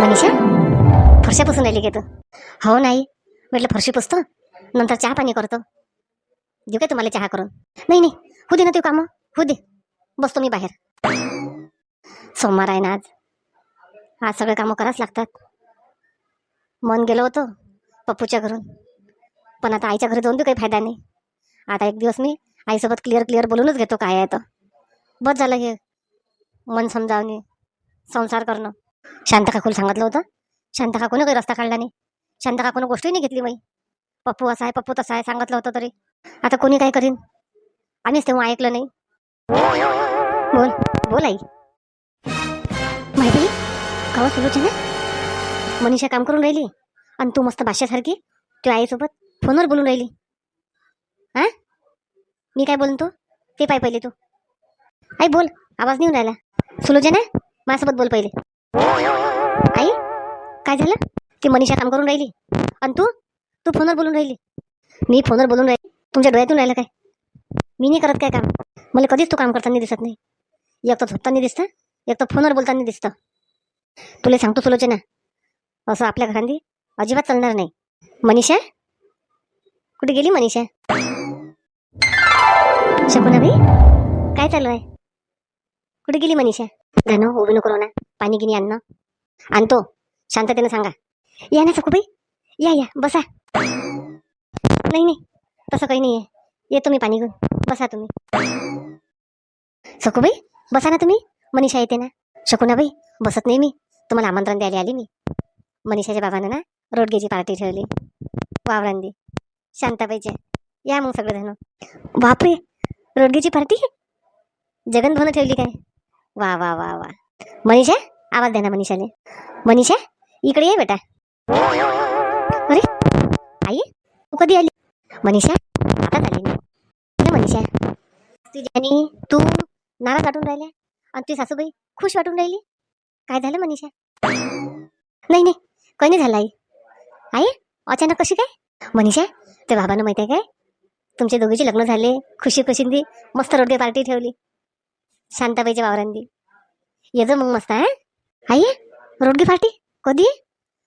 मनीषा फरशा पुसून राहिली की तू. हो नाही म्हटलं फरशी पुसतो नंतर चहा पाणी करतो. देऊ काय तुम्हाला चहा करून? नाही नाही हो दे ना ते कामं हो दे. बसतो मी बाहेर. सोमवार आहे ना आज. आज सगळे कामं करावंच लागतात. मन गेलं होतं पप्पूच्या घरून. पण आता आईच्या घरी जाऊन बी काही फायदा नाही. आता एक दिवस मी आईसोबत क्लिअर क्लिअर बोलूनच घेतो काय आहे तर. बस झालं हे. मन समजावणे संसार करणं. शांत काकूला सांगितलं होतं. शांत काही रस्ता काढला नाही. शांत काकून गोष्टही नाही घेतली बाई. पप्पू असा आहे पप्पू तसा आहे सांगितलं होतं तरी. आता कोणी काय करीन? आम्हीच तेव्हा ऐकलं नाही. बोल बोल आई. माहिती? कवा सुरूच ना? मनीषा काम करून राहिली आणि तू मस्त भाषासारखी तू आईसोबत फोनवर बोलून राहिली. हा मी काय बोलून तू? ते पाय पहिले तू. आई बोल आवाज नाही राहिला. सुलोचना माझ्यासोबत बोल पहिले. आई काय झालं? ती मनीषा काम करून राहिली. आणि तू? तू फोनवर बोलून राहिली. मी फोनवर बोलून राहिली. तुमच्या डोळ्यातून राहिलं काय? मी नाही करत काय काम? मला कधीच तू काम करताना दिसत नाही. एक तर झोपताना दिसतं एक तर फोनवर बोलताना दिसतं. तुला सांगतो सुलोचना. असं आपल्या घरांनी अजिबात चालणार नाही. मनीषा? कुठे गेली मनीषा? शकुनाबाई काय चालू आहे? कुठे गेली मनीषा? धनो उभी नको ना. पाणी गिनी आणणं आणतो शांततेनं सांगा या ना सकुबाई या या बसा. नाही नाही तसं काही नाही आहे येतो मी पाणी घेऊन बसा तुम्ही. सकुबाई बसा ना तुम्ही. मनीषा येते ना. शकुनाबाई बसत नाही मी. तुम्हाला आमंत्रण द्यायला आली मी. मनीषाच्या बाबानं ना रोडगेची पार्टी ठेवली. वावरांदी शांताबाईच्या या मग सगळेजण. बापरे रोडगेची पार्टी? जगन ठेवली काय? वा वा वा वा. मनीषा आवाज द्या ना मनीषाने मनीषा इकडे ये बेटा. अरे आई तू कधी आली? मनीषा आता आली मी मनीषा. तुझी तू नाराज वाटून राहिल्या आणि तुझी सासूबाई खुश वाटून राहिली? काय झालं मनीषा? नाही नाही काही नाही झालं आई. आई अचानक कशी काय? मनीषा ते बाबानं माहिती आहे काय? तुमचे दोघीचे लग्न झाले खुशी खुशींदी मस्त रोडगे पार्टी ठेवली. शांताबाईच्या वावरांनी. ये जा मग मस्त आहे आई रोडगी पार्टी कधी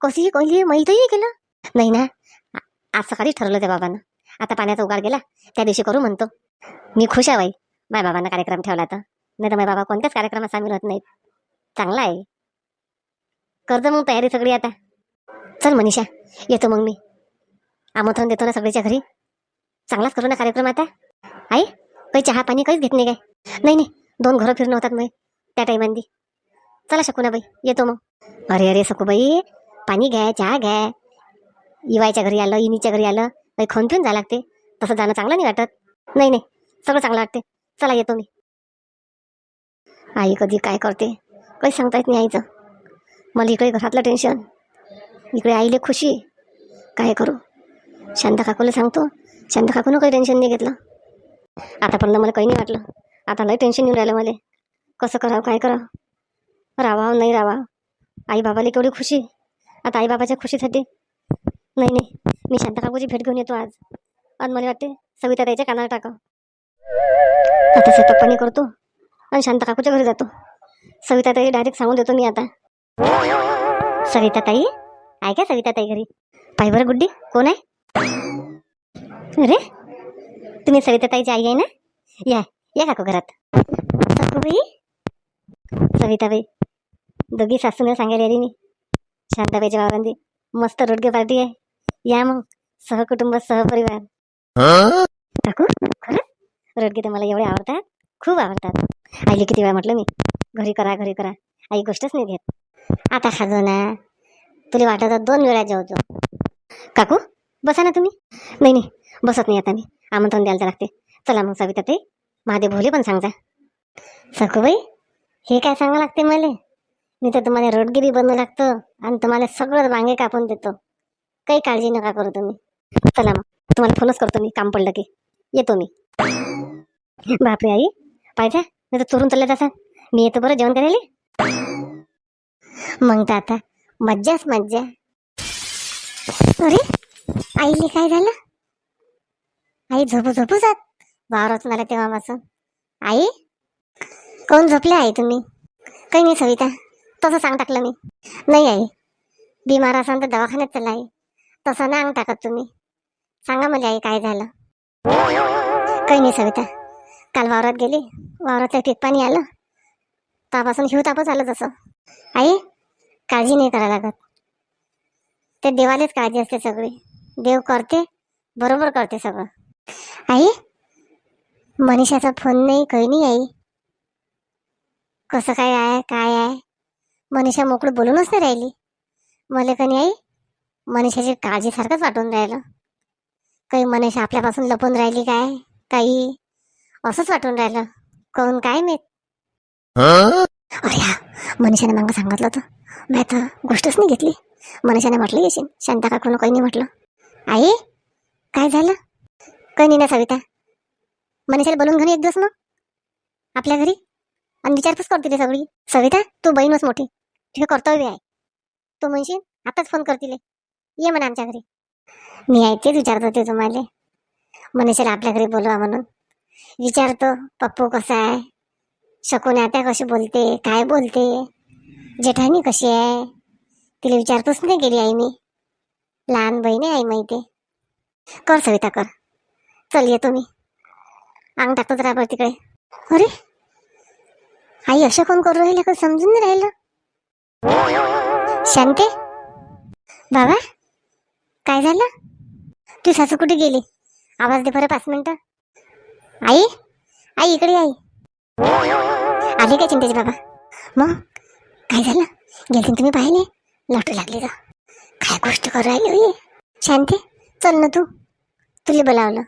कशी कोणली मैल केलं। नाही ना आज सकाळी ठरवलं त्या बाबानं. आता पाण्याचा उगाड गेला त्या दिवशी करू म्हणतो. मी खुश आहे बाई माझ्या बाबांना कार्यक्रम ठेवला तर. नाही तर माझ्या बाबा कोणत्याच कार्यक्रमात सामील होत नाहीत. चांगला आहे. कर्ज मग तयारी सगळी आता. चल मनीषा येतो मग मी. आमंत्रण देतो ना सगळीच्या घरी. चांगलाच करू ना कार्यक्रम आता. आई काही चहा पाणी काहीच घेत नाही काय? नाही नाही दोन घरं फिरणं होतात मग. त्या टाईमांदी. चला शकू ना बाई येतो मग. अरे अरे सकूबाई पाणी घ्या चहा घ्या. इवायच्या घरी आलं इनीच्या घरी आलं काही खाऊन पिऊन जा लागते. तसं जाणं चांगलं नाही वाटत. नाही नाही सगळं चांगलं वाटते. चला येतो मी. आई कधी काय करते? काही सांगता येत नाही आईचं. मला इकडे घरातलं टेन्शन इकडे आईले खुशी. काय करू? शांत काकूला सांगतो. शांत काकूनं काही टेन्शन नाही घेतलं. आतापर्यंत मला काही नाही वाटलं. आता लई टेन्शन येऊन राहिलं मला. कसं करावं काय करावं? राहावं हो, नाही राहावं हो. आई बाबाला केवढी खुशी. आता आई बाबाच्या खुशीसाठी नाही नाही. मी शांता काकूची भेट घेऊन येतो आज. आणि मला वाटते सविता त्याच्या कानावर टाकावं. आता स्वयंपाक पाणी करतो आणि शांता काकूच्या घरी जातो. सविता ताई डायरेक्ट सांगून देतो मी आता. सविता ताई? आहे का सविता ताई घरी? पाय बरं गुड्डी कोण आहे? अरे तुम्ही सविता ताईची आई आहे ना? या या काकू घरात. सखूबाई सविताबाई दोघी सासूने सांगायला आली मी. शांताबाईच्या वावरांदी मस्त रोडगे पार्टी आहे. या मग सहकुटुंब सहपरिवार. काकू खरं रोडगे तर मला एवढे आवडतात खूप आवडतात. आईले किती वेळा म्हटलं मी घरी करा घरी करा. आई गोष्टच नाही घेत आता खाजो ना तुला वाटत दोन वेळा जेवतो. काकू बसा ना तुम्ही. नाही नाही बसत नाही आता मी. आमंत्रण द्यायला लागते. चला मग सविता ते महादेव भोले पण सांगा सखूबाई हे काय सांगा लागते मला? मी तर तुम्हाला रोडगिरी बनवू लागतो आणि तुम्हाला सगळं वांगे कापून देतो. काही काळजी नका करू तुम्ही. चला मग तुम्हाला फोनच करतो मी काम पडलं की. येतो मी. बापरे आई पाहिजे? नाही तर चोरून चालले तसा मी येतो बरं जेवण करायला? मग तर आता मज्जाच मज्जा. अरे आईले काय झालं? आई झोपू झोपू जात. वावरच मला तेव्हापासून. आई? कोण झोपले आहे तुम्ही? काही नाही सविता तसं सांग टाकलं मी. नाही आहे. बिमार असाल तर दवाखान्यात चला आहे तसं नाही अंग टाकत तुम्ही. सांगा मला आई काय झालं. काही नाही सविता काल वावरात गेली. वावरातलं पीक पाणी आलं. तापासून हिव तापच आलं तसं आई काळजी नाही करायला लागत. ते देवालेच काळजी असते सगळी. देव करते बरोबर करते सगळं. आई मनीषाचा फोन नाही काही नाही आई. कसं काय आहे काय आहे? मनीषा मोकळं बोलूनच नाही राहिली. मला कणी आई मनीषाची काळजी सारखंच वाटून राहिलं. काही मनीषा आपल्यापासून लपून राहिली काय? काही असंच वाटून राहिलं. कोण काय माहीत? अरे मनीषाने मग सांगितलं होतं. मी तर गोष्टच नाही घेतली. मनीषाने म्हटलं येशील शांता काकून काही नाही म्हटलं. आई काय झालं? काही नाही ना सविता. मनीषाला बोलून घरी एक दिवस मग. आपल्या घरी? आणि विचारपूस करते सगळी. सविता तू बहीणच मोठी. तुझे कर्तव्य आहे. तू म्हणशील आताच फोन करतील ये म्हणा आमच्या घरी. मी आहे तेच विचारत होते तुम्हाला. मनीषाला आपल्या घरी बोलवा म्हणून. विचारतो पप्पू कसा आहे? शकून आता कशी बोलते? काय बोलते? जेठानी कशी आहे? तिला विचारपूस नाही गेली आई मी. लहान बहीण आहे आई माहिती कर सविता कर. चल येतो मी. अंग टाकतो जरा तिकडे. अरे आई असं कोण करू राहिलं? का समजून नाही राहिलं. शांते? बाबा? काय झालं? तू सासू कुठे गेली? आवाज दे बरं पाच मिनटं. आई? आई इकडे आई. आले काय चिंतेचे बाबा? मग? काय झालं? गेलते तुम्ही पाहिले? लटू लागली का काय गोष्ट करू राहिली शांते शांती चल ना तू. तुला बोलावलं.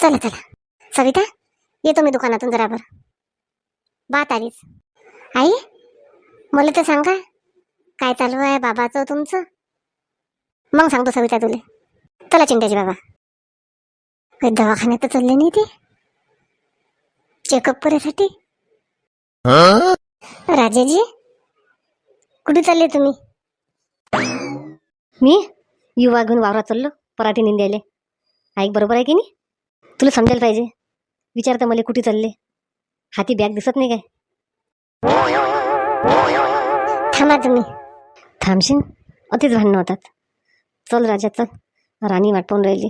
चला चला. सविता येतो मी दुकानातून जरा बरं. बात आलीच. आई मला तर सांगा काय चालू आहे बाबाचं तुमचं? मग सांगतो सविता तुले. चला चिंताजी बाबा. काही दवाखान्यात तर चालले नाही ते. चेकअप करायसाठी. राजाजी कुठे चालले तुम्ही? मी युवा घेऊन वावरात चाललो पराठी निंद्याले. ऐक बरोबर आहे की नाही? तुला समजायला पाहिजे. विचारता मला कुठे चालले. हाती बॅग दिसत नाही काय? थांबा तुम्ही. थांबशीन अतिच भांडणं होतात. चल राजा चल. राणी वाट पाहून राहिली.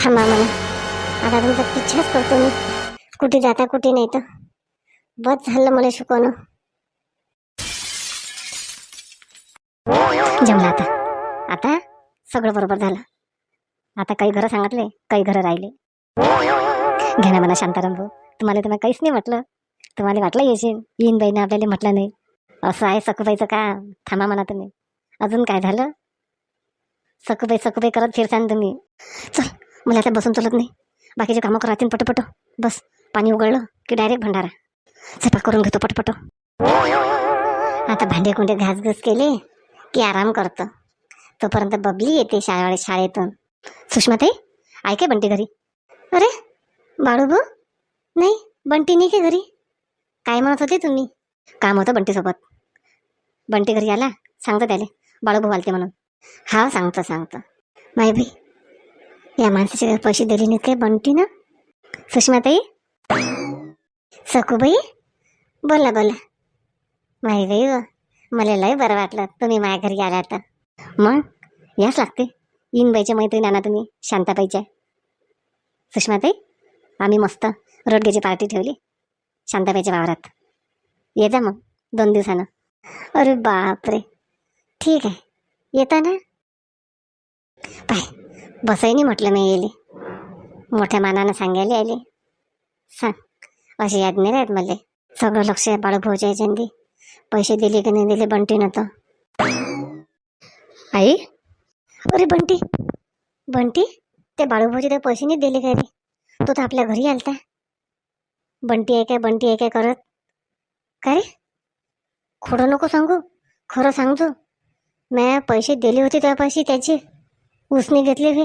थांबा मला आता तुमचा पिछाच करतो मी. कुठे जाता कुठे नाही तर. बस झालं मला शिकवणं. जमलं आता. आता सगळं बरोबर झालं. आता काही घरं सांगितले काही घरं राहिले. घ्या ना मला शांताराम भाऊ. तुम्हाला तर काहीच नाही म्हटलं तुम्हाला वाटलं येशील? येईन बाईनं आपल्याला म्हटलं नाही. असं आहे सखूबाईचं का थांबा म्हणा तुम्ही. अजून काय झालं? सखूबाई सखूबाई करत फिरसान तुम्ही. चल मला आता बसून चलत नाही. बाकीचे कामं करातील पटपटो. बस पाणी उघडलं की डायरेक्ट भंडारा. स्वयंपाक करून घेतो पटपट. आता भांडे कुंडे घासघूस केले की आराम करतो. तोपर्यंत बबली येते शाळे शाळेतून. सुषमाताई आहे ऐकाय बंटी घरी. अरे बाळू भाऊ नाही बंटी नाही का घरी. काय म्हणत होते तुम्ही? काम होतं बंटीसोबत. बंटी घरी आला सांगतो त्याले बाळूभाऊ आलते म्हणून. हा सांगतो सांगतो. माय बाई या माणसाचे पैसे दिले नाहीत काय बंटी ना? सुषमाताई? सकूबाई बोला बोला. माही बाई हो, मला लय बरं वाटलं तुम्ही माझ्या घरी आला तर. मग याच लागते. इनबाईच्या मैत्रीण आणा तुम्ही शांताबाईच्या. सुषमाताई आम्ही मस्त. रोडगेची पार्टी ठेवली. शांताबाईच्या वावरात. ये जा मग दोन दिवसानं. अरे बापरे. ठीक आहे. येता ना? पाय बसाई नाही म्हटलं मी येले मोठ्या मानानं सांगायला आले सांग अशी याद नाही राहत मला. सगळं लक्ष आहे बाळूभाऊच्या याच्यानी पैसे दिले की नाही दिले बंटी तर. आई? अरे बंटी. बंटी ते बाळूभाऊचे ते पैसे नाही दिले का रे? तो तर आपल्या घरी आलता. बंटी आहे काय बंटी आहे काय करत? काय रे? खोडं नको सांगू खरं सांगतो. मॅ पैसे दिले होते त्या पैसे त्याचे. उसने घेतले हे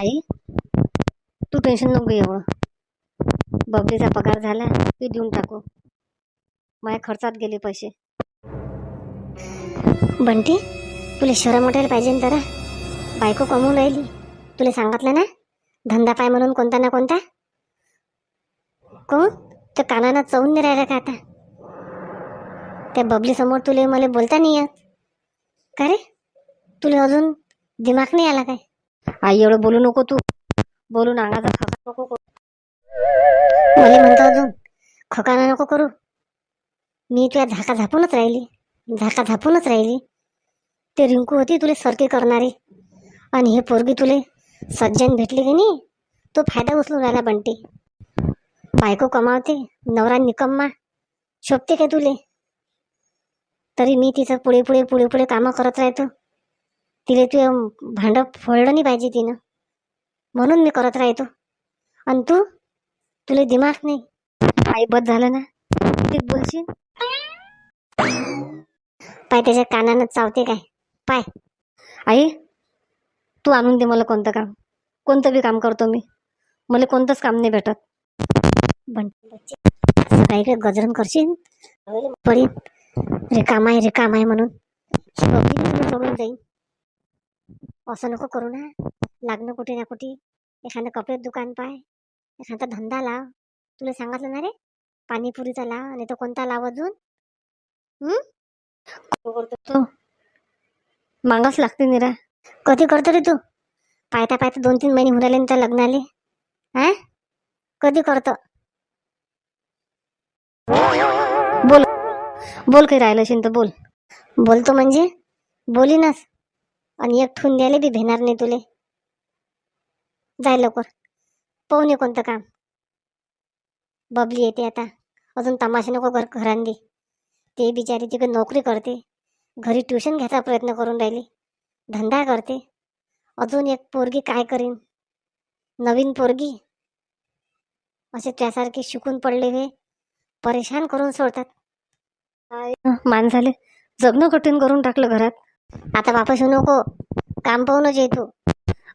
आई तू टेन्शन नको एवढं. बबलीचा पगार झाला ते देऊन टाकू. माझ्या खर्चात गेले पैसे. बंटी तुला शरम वाटायला पाहिजे ना जरा. बायको कमवून राहिली. तुला सांगितलं ना? धंदा पाय म्हणून कोणता ना कोणता? कोण? तर कानानं चवून नाही राहिला का आता? त्या बबली समोर तुले मला बोलता नाही येत. का रे? तुला अजून दिमाग नाही आला काय? आई एवढं बोलू नको तू. बोलून अंगाचा खका नको करू. मला म्हणतो अजून खकाना नको करू. मी तुला झाका झापूनच राहिली. झाका झापूनच राहिली. ते रिंकू होती तुले सरकी करणारी. आणि हे पोरगी तुले सज्जन भेटली की नाही? तो फायदा उचलून राहिला बंटी. बायको कमावते नवरा निकम्मा. शोभते काय तुले? तरी मी तिचं पुढे पुढे पुढे पुढे कामं करत राहतो. तिले तू भांडं फोडलं नाही पाहिजे तिनं. म्हणून मी करत राहतो. आणि तू? तुला दिमाग नाही. आई बद झालं ना? तू बोलशील पाय त्याच्या कानानं चावते काय? पाय. आई तू आणून दे मला कोणतं काम. कोणतं बी काम करतो मी. मला कोणतंच काम नाही भेटत. बंटी काही काही गजरन करशील पडीन रिकाम आहे रिकाम आहे म्हणून. सोडून जाईन. असं नको करू ना. लागणं कुठे ना कुठे. एखादं कपडे दुकान पाय. एखादा धंदा लाव. तुला सांगितलं ना रे? पाणीपुरीचा लाव आणि तो कोणता लाव अजून? तो मागाच लागते निरा. कधी करतो रे तू? पायता पायता दोन तीन महिने होऊन राहिले ना त्या लग्नाले. हा? कधी करतो? बोल काही राहिलं असेल तर बोल. बोलतो म्हणजे? बोलीनच. आणि एक ठून द्यायला बी भेणार नाही तुले. जाय लवकर. पाहुणे कोणतं काम. बबली येते आता. अजून तमाशा नको घर घरांदी ते बिचारी तिकडे नोकरी करते. घरी ट्युशन घ्यायचा प्रयत्न करून राहिली. धंदा करते. अजून एक पोरगी काय करीन? नवीन पोरगी? असे त्यासारखे शिकून पडले हे. परेशान करून सोडतात. मान झाले. जगणं कठीण करून टाकलं घरात. आता वापस येऊ नको. काम पाहूनच ये तू.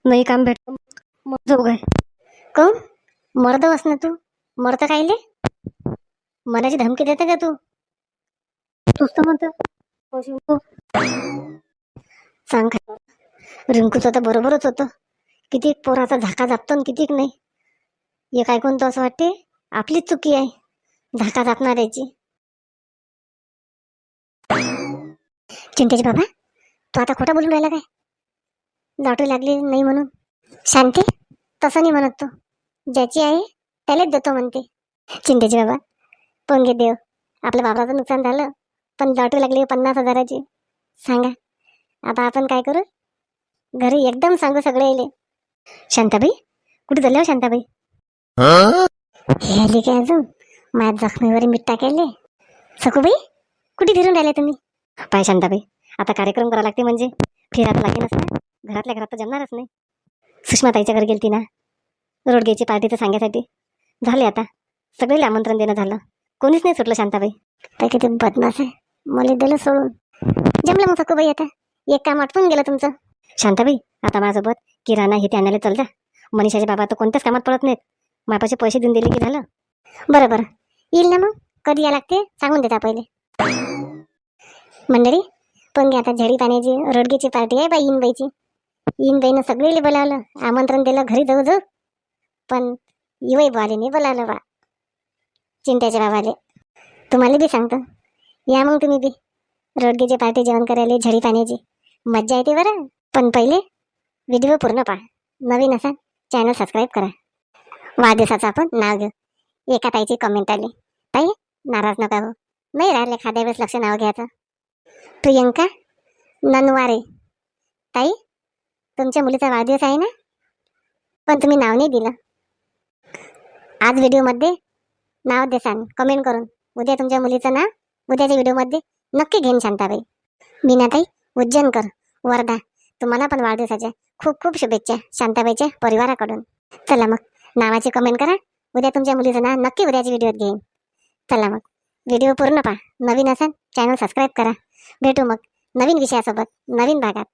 नाही काम भेटत. मग जाऊ काय काऊन मर्द बस ना तू. मरत कायले? मनाची धमकी देते का तू? तूच तर म्हणतो सांग काय रिंकूचं तर बरोबरच होतं. किती पोराचा झाका जापतो आणि कितीक नाही. एक ऐकून तर असं वाटते आपलीच चुकी आहे. झाका जापणाऱ्याची चिंतेचे बाबा तू आता खोटं बोलून राहिला काय? लॉटरी लागली नाही म्हणून. शांती तसं नाही म्हणत तो. ज्याची आहे त्यालाच देतो म्हणते. चिंतेचे बाबा पंगे देव. आपल्या बाबाचं नुकसान झालं पण लॉटरी लागली पन्नास हजाराची. सांगा आता आपण काय करू? घरी एकदम सांगू सगळे येले शांताबाई कुठे झाले हो शांताबाई? हे आली काय अजून? माझ्या जखमीवर मीठ टाकायले. सखूबाई कुठे फिरून राहिले तुम्ही? पाय शांताबाई आता कार्यक्रम करा लागते म्हणजे? फिरायला लागेलच ना घरातल्या घरात तर जमणारच नाही. सुषमाताईच्या घरी गेलती ना? रोडगेची पार्टी तर सांगायसाठी. झाले आता. सगळेला आमंत्रण देणं झालं. कोणीच नाही सुटलं शांताबाई. काय किती बदमाश आहे. मला दिलं सोडून. जमलं मग सखूबाई आता. एक काम आटपून गेलं तुमचं. शांताबाई आता माझ्यासोबत किराणा हे ते आणायला चल जा. मनीषाचे बाबा तर कोणत्याच कामात पडत नाहीत. माझ्यापाशी पैसे देऊन दिले की झालं? बरं बरं. येईल ना मग? कधी या लागते? सांगून देता पहिले. मंडळी पण घ्या आता झडी पाण्याची रोडगेची पार्टी आहे बाई इनबाईची इनबाईनं सगळीले बोलावलं आमंत्रण दिलं घरी जाऊ जाऊ पण युवाई बुवालीने बोलावलं बा चिंट्याच्या बाबाले तुम्हाला बी सांगतो या मग तुम्ही बी. रोडगेची पार्टी जेवण करायला झडी पाण्याची. मज्जा येते बरं. पण पहिले व्हिडिओ पूर्ण पहा. नवीन असा चॅनल सबस्क्राईब करा. वाढदिवसाचं आपण नाव घेऊ. एका ताईची कमेंट आली. ताई नाराज नका हो नाही राहिले एखाद्या वेळेस लक्ष नाव घ्यायचं. प्रियंका ननवारे. ताई तुमच्या मुलीचा वाढदिवस आहे ना? पण तुम्ही नाव नाही दिलं. आज व्हिडिओमध्ये नाव देसान कमेंट करून. उद्या तुमच्या मुलीचं नाव उद्याच्या व्हिडिओमध्ये नक्की घेईन शांताबाई. मीनाताई उज्जैनकर वर्धा तुम्हाला पण वाढदिवसाच्या खूप खूप शुभेच्छा शांताबाईच्या परिवाराकडून. चला मग नावाची कमेंट करा. उद्या तुमच्या मुलीचं नाव नक्की उद्याच्या व्हिडिओत घेईन. चला मग व्हिडिओ पूर्ण पहा. नवीन असाल चॅनल सबस्क्राईब करा. भेटू मग नवीन विषयासोबत नवीन भागात.